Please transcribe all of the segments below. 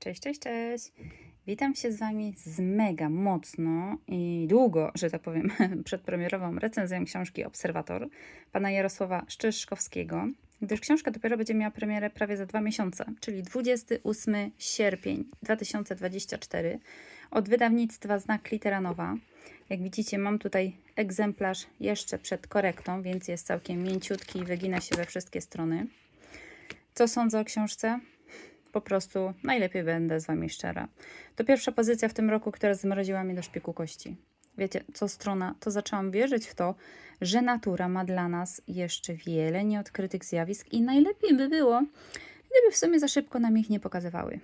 Cześć, cześć, cześć. Witam się z Wami z mega mocno i długo, że tak powiem, przedpremierową recenzją książki Obserwator pana Jarosława Szczyszkowskiego, gdyż książka dopiero będzie miała premierę prawie za dwa miesiące, czyli 28 sierpień 2024 od wydawnictwa Znak Litera Nowa. Jak widzicie, mam tutaj egzemplarz jeszcze przed korektą, więc jest całkiem mięciutki i wygina się we wszystkie strony. Co sądzę o książce? Po prostu najlepiej będę z Wami szczera. To pierwsza pozycja w tym roku, która zmroziła mnie do szpiku kości. Wiecie, co strona, to zaczęłam wierzyć w to, że natura ma dla nas jeszcze wiele nieodkrytych zjawisk i najlepiej by było, gdyby w sumie za szybko nam ich nie pokazywały.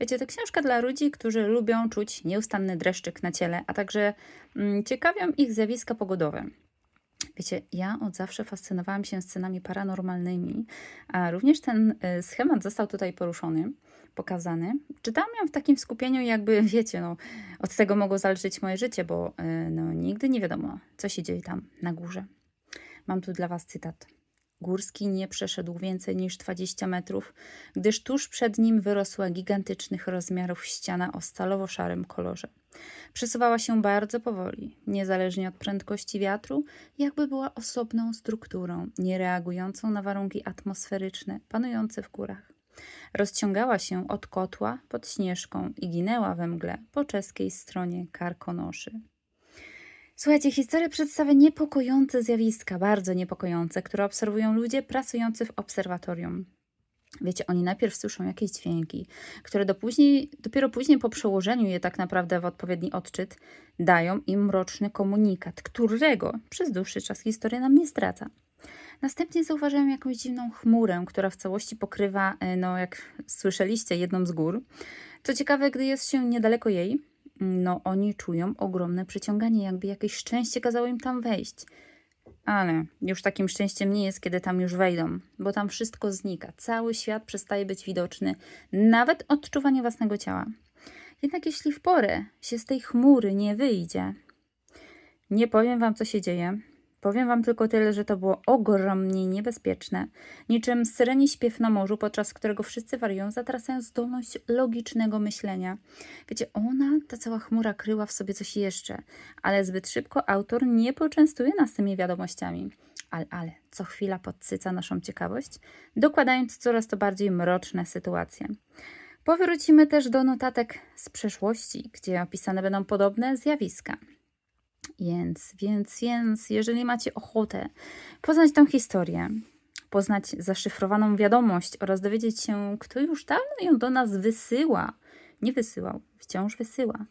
Wiecie, to książka dla ludzi, którzy lubią czuć nieustanny dreszczyk na ciele, a także mm, ciekawią ich zjawiska pogodowe. Wiecie, ja od zawsze fascynowałam się scenami paranormalnymi, a również ten y, schemat został tutaj poruszony, pokazany. Czytałam ją w takim skupieniu, jakby, wiecie, no, od tego mogło zależeć moje życie, bo y, no, nigdy nie wiadomo, co się dzieje tam na górze. Mam tu dla Was cytat. Górski nie przeszedł więcej niż 20 metrów, gdyż tuż przed nim wyrosła gigantycznych rozmiarów ściana o stalowo-szarym kolorze. Przesuwała się bardzo powoli, niezależnie od prędkości wiatru, jakby była osobną strukturą, nie reagującą na warunki atmosferyczne panujące w górach. Rozciągała się od kotła pod śnieżką i ginęła we mgle po czeskiej stronie Karkonoszy. Słuchajcie, historia przedstawia niepokojące zjawiska, bardzo niepokojące, które obserwują ludzie pracujący w obserwatorium. Wiecie, oni najpierw słyszą jakieś dźwięki, które do później, dopiero później po przełożeniu je tak naprawdę w odpowiedni odczyt dają im mroczny komunikat, którego przez dłuższy czas historia nam nie zdradza. Następnie zauważają jakąś dziwną chmurę, która w całości pokrywa, e, no jak słyszeliście, jedną z gór. Co ciekawe, gdy jest się niedaleko jej, no oni czują ogromne przyciąganie, jakby jakieś szczęście kazało im tam wejść. Ale już takim szczęściem nie jest, kiedy tam już wejdą, bo tam wszystko znika. Cały świat przestaje być widoczny, nawet odczuwanie własnego ciała. Jednak jeśli w porę się z tej chmury nie wyjdzie, nie powiem wam, co się dzieje. Powiem wam tylko tyle, że to było ogromnie niebezpieczne, niczym syreni śpiew na morzu, podczas którego wszyscy wariują, zatracając zdolność logicznego myślenia. Wiecie, ona, ta cała chmura kryła w sobie coś jeszcze, ale zbyt szybko autor nie poczęstuje nas tymi wiadomościami. Ale, ale, co chwila podsyca naszą ciekawość, dokładając coraz to bardziej mroczne sytuacje. Powrócimy też do notatek z przeszłości, gdzie opisane będą podobne zjawiska. Więc, więc, więc, jeżeli macie ochotę poznać tą historię, poznać zaszyfrowaną wiadomość oraz dowiedzieć się, kto już dawno ją do nas wysyła, nie wysyłał, wciąż wysyła,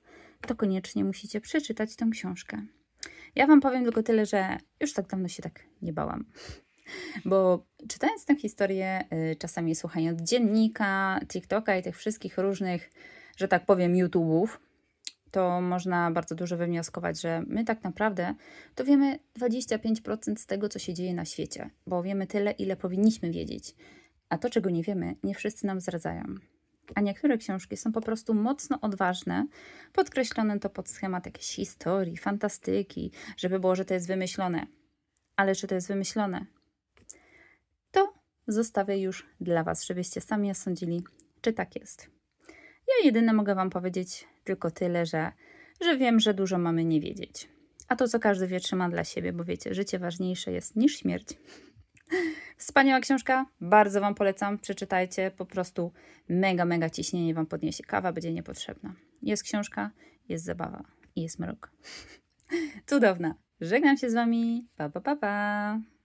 to koniecznie musicie przeczytać tę książkę. Ja Wam powiem tylko tyle, że już tak dawno się tak nie bałam. Bo czytając tę historię, y, czasami słuchając dziennika, TikToka i tych wszystkich różnych, że tak powiem, YouTube'ów, to można bardzo dużo wywnioskować, że my tak naprawdę to wiemy 25% z tego, co się dzieje na świecie, bo wiemy tyle, ile powinniśmy wiedzieć. A to, czego nie wiemy, nie wszyscy nam zdradzają. A niektóre książki są po prostu mocno odważne, podkreślone to pod schemat jakiejś historii, fantastyki, żeby było, że to jest wymyślone. Ale czy to jest wymyślone? To zostawię już dla Was, żebyście sami osądzili, czy tak jest. Ja jedyne mogę Wam powiedzieć tylko tyle, że, że wiem, że dużo mamy nie wiedzieć. A to, co każdy wie, trzyma dla siebie, bo wiecie, życie ważniejsze jest niż śmierć. Wspaniała książka, bardzo Wam polecam, przeczytajcie, po prostu mega, mega ciśnienie Wam podniesie. Kawa będzie niepotrzebna. Jest książka, jest zabawa i jest mrok. Cudowna. Żegnam się z Wami. Pa, pa, pa, pa.